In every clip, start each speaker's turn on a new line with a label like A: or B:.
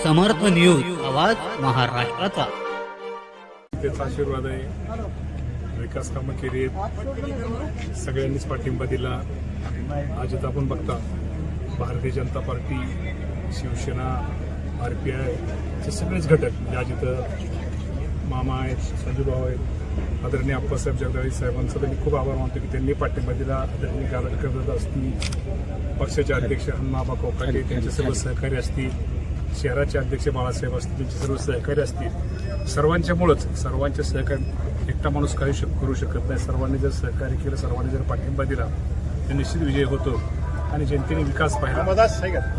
A: समर्थ news आवाज महाराष्ट्राचा.
B: त्याचा आशीर्वाद आहे. विकास कामं केली आहेत. सगळ्यांनीच पाठिंबा दिला. आज इथं आपण बघता Bharatiya Janata party Shiv Sena R P I हे सगळेच घटक म्हणजे आज इथं मामा आहेत संजूभाऊ आहेत आदरणीय अप्पासाहेब जगदाळी साहेबांचा त्यांनी खूप आभार मानतो की त्यांनी पाठिंबा दिला. आदरणीय गावडकर असतील पक्षाचे अध्यक्ष हनुमाबा कोकाटे त्यांचे सर्व सहकारी असतील शहराचे अध्यक्ष बाळासाहेब असतील त्यांचे सर्व सहकारी असतील सर्वांच्यामुळंच सर्वांच्या सहकार्य एकटा माणूस काही शक करू शकत नाही. सर्वांनी जर सहकार्य केलं सर्वांनी जर पाठिंबा दिला तर निश्चित विजय होतो. आणि जनतेने विकास पाहिला.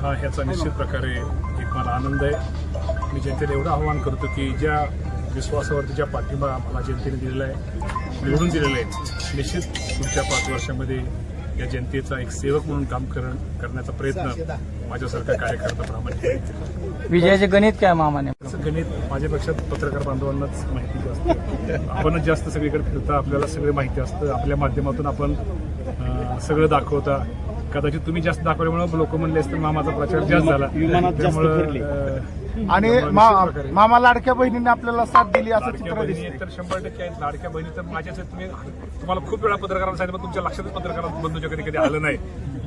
B: हा ह्याचा निश्चित प्रकारे एक मला आनंद आहे. मी जनतेला एवढं आवाहन करतो की ज्या विश्वासावरती ज्या पाठिंबा मला जनतेने दिलेला आहे निवडून दिलेला आहे निश्चित पुढच्या पाच वर्षामध्ये या जनतेचा एक सेवक म्हणून काम करण करण्याचा प्रयत्न माझ्यासारखा कार्यकर्ता प्रामाणिक
C: विजयाचे गणित काय मामाने
B: गणित माझ्यापेक्षा पत्रकार बांधवांनाच माहिती जास्त. आपणच जास्त सगळीकडे फिरता आपल्याला सगळे माहिती असतं. आपल्या माध्यमातून आपण सगळं दाखवता. कदाचित तुम्ही जास्त दाखवल्यामुळे लोक म्हणले असतील मामाचा प्रचार जास्त झाला. त्यामुळं,
D: आणि मा-. मामा लाडक्या बहिणीने आपल्याला साथ दिली असं
B: लाडक्या
D: चित्र
B: बहिणी
D: दिसते
B: तर शंभर टक्के आहेत. लाडक्या बहिणी तर माझ्याच आहेत. तुम्ही तुम्हाला खूप वेळा पत्रकारांना सांगितलं पण तुमच्या लक्षातच पत्रकारांना बंधूच्या कधी कधी आलं नाही.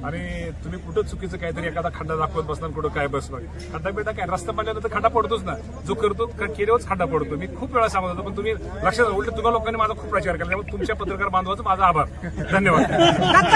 B: आणि तुम्ही कुठं चुकीचं काहीतरी एखादा खड्डा दाखवत बसणार कुठं काय बसणार? खड्डा बिड्डा काय? रस्ता पडल्यानंतर खड्डा पडतोच ना. जो करतो केल्यावरच खड्डा पडतो. मी खूप वेळा सांगत होतो पण तुम्ही लक्षात उलट तुम्हाला लोकांनी माझा खूप प्रचार केला. त्यामुळे तुमच्या पत्रकार बांधवाचा माझा आभार. धन्यवाद.